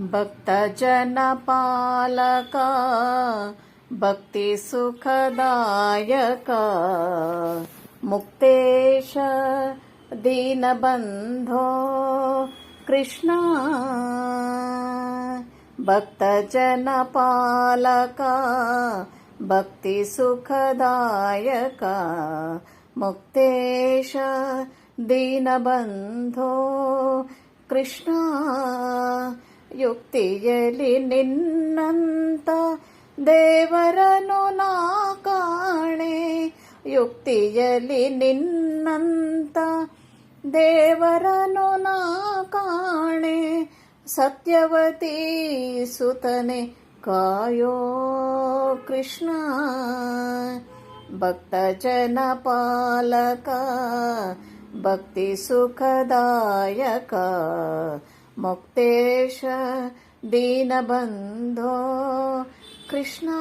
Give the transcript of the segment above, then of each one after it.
भक्तजनपालका भक्तिसुखदायका मुक्तेश दीनबन्धो कृष्णा। भक्तजनपालका भक्तिसुखदायका मुक्तेश दीनबन्धो कृष्णा ಯುಕ್ತಿಯಲಿ ನಿನ್ನಂತ ದೇವರನು ನಾ ಕಾಣೆ ಯುಕ್ತಿಯಲಿ ನಿನ್ನಂತ ದೇವರನು ನಾ ಕಾಣೆ ಸತ್ಯವತಿ ಸುತನೆ ಕಾಯೋ ಕೃಷ್ಣ ಭಕ್ತ ಜನ ಪಾಲಕ ಭಕ್ತಿ ಸುಖದಾಯಕ मुक्तेश दीनबन्धो कृष्णा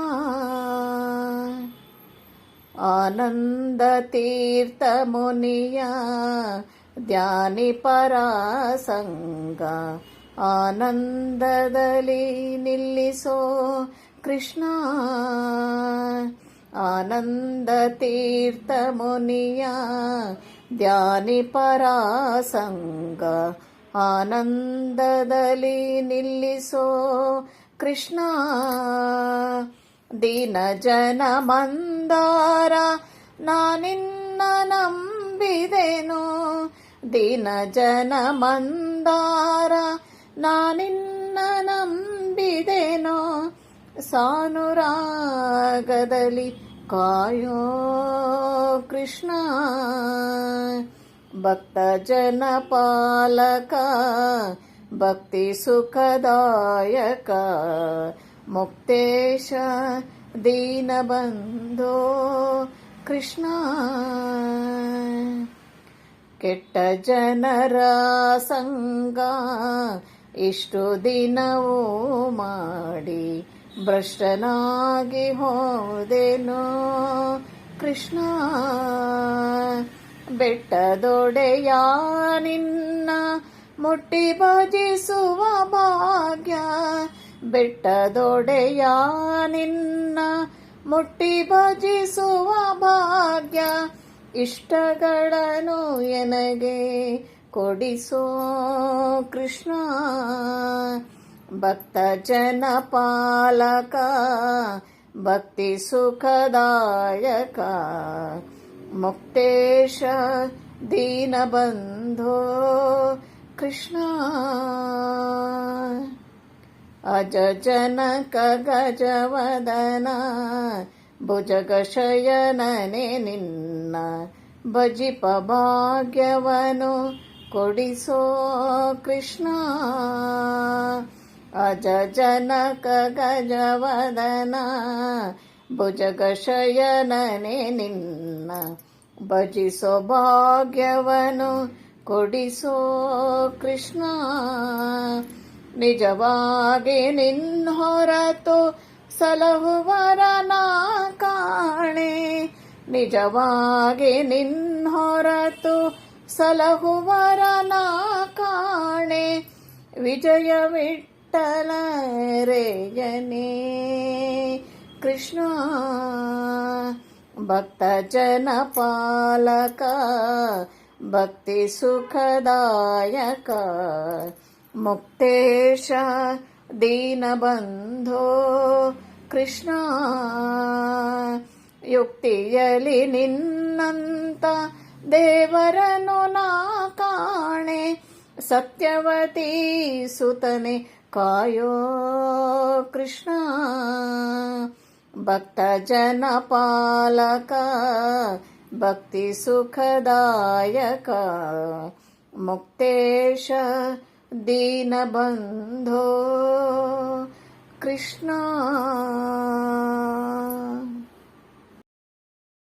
आनन्दतीर्थमुनिया ಧ್ಯಾನಿಪರಾಸಂಗ ಆನಂದದಲ್ಲಿ ನಿಲ್ಲಿಸೋ ಕೃಷ್ಣ ಆನಂದ ತೀರ್ಥ ಮುನಿಯ ಧ್ಯಾನಿಪರಾಸಂಗ ಆನಂದದಲ್ಲಿ ನಿಲ್ಲಿಸೋ ಕೃಷ್ಣ. ದೀನ ಜನ ಮಂದಾರ, ನಾನಿನ್ನ ನಂಬಿದೆನು. ದೀನ ಜನ ಮಂದಾರ, ನಾನಿನ್ನ ನಂಬಿದೆನು. ಸಾನುರಾಗದಲ್ಲಿ ಕಾಯೋ ಕೃಷ್ಣ. भक्तजनपालक भक्तिसुखदायक मुक्तेश दीनबन्धो कृष्ण ಕೆಟ್ಟ ಜನರ ಸಂಗ ಇಷ್ಟು ದಿನವೂ ಮಾಡಿ ಭ್ರಷ್ಟನಾಗಿ ಹೋದೆನೋ ಕೃಷ್ಣ ಬೆಟ್ಟದೊಡೆಯ ನಿನ್ನ ಮುಟ್ಟಿ ಭಜಿಸುವ ಭಾಗ್ಯ. ಬೆಟ್ಟದೊಡೆಯ ನಿನ್ನ ಮುಟ್ಟಿ ಭಜಿಸುವ ಭಾಗ್ಯ. ಇಷ್ಟಗಳನ್ನು ಎನಗೆ ಕೊಡಿಸೋ ಕೃಷ್ಣ. ಭಕ್ತ ಜನ ಪಾಲಕ, ಭಕ್ತಿ ಸುಖದಾಯಕ. मुक्तेश दीनबन्धो कृष्ण अज जनक गजवदना ಭುಜಗಶಯನನೆ ನಿನ್ನ ಭಜಿಪ ಭಾಗ್ಯವನು ಕೊಡಿಸೋ ಕೃಷ್ಣ ಅಜ ಜನಕ ಗಜವದನ ಭುಜಗಶಯನನೆ ನಿನ್ನ ಭಜಿಸೋ ಭಾಗ್ಯವನು ಕೊಡಿಸೋ ಕೃಷ್ಣ. ನಿಜವಾಗಿ ನಿನ್ನ ಹೊರತು ಸಲಹುವರನ ಕಾಣೆ. ನಿಜವಾಗಿ ನಿನ್ನ ಹೊರತು ಸಲಹುವರನ ಕಾಣೆ. ವಿಜಯ ವಿಠಲ ರೇಯನೇ ಕೃಷ್ಣ. भक्तजनपालक भक्तिसुखदायक मुक्तेश दीनबन्धो ಕೃಷ್ಣ ಯುಕ್ತಿಯಲಿ ನಿನ್ನಂತ ದೇವರನು ನಾ ಕಾಣೆ ಸತ್ಯವತಿ ಸುತನೆ ಕಾಯೋ ಕೃಷ್ಣ भक्तजनपालक भक्तिसुखदायक मुक्तेश दीनबन्धो कृष्ण।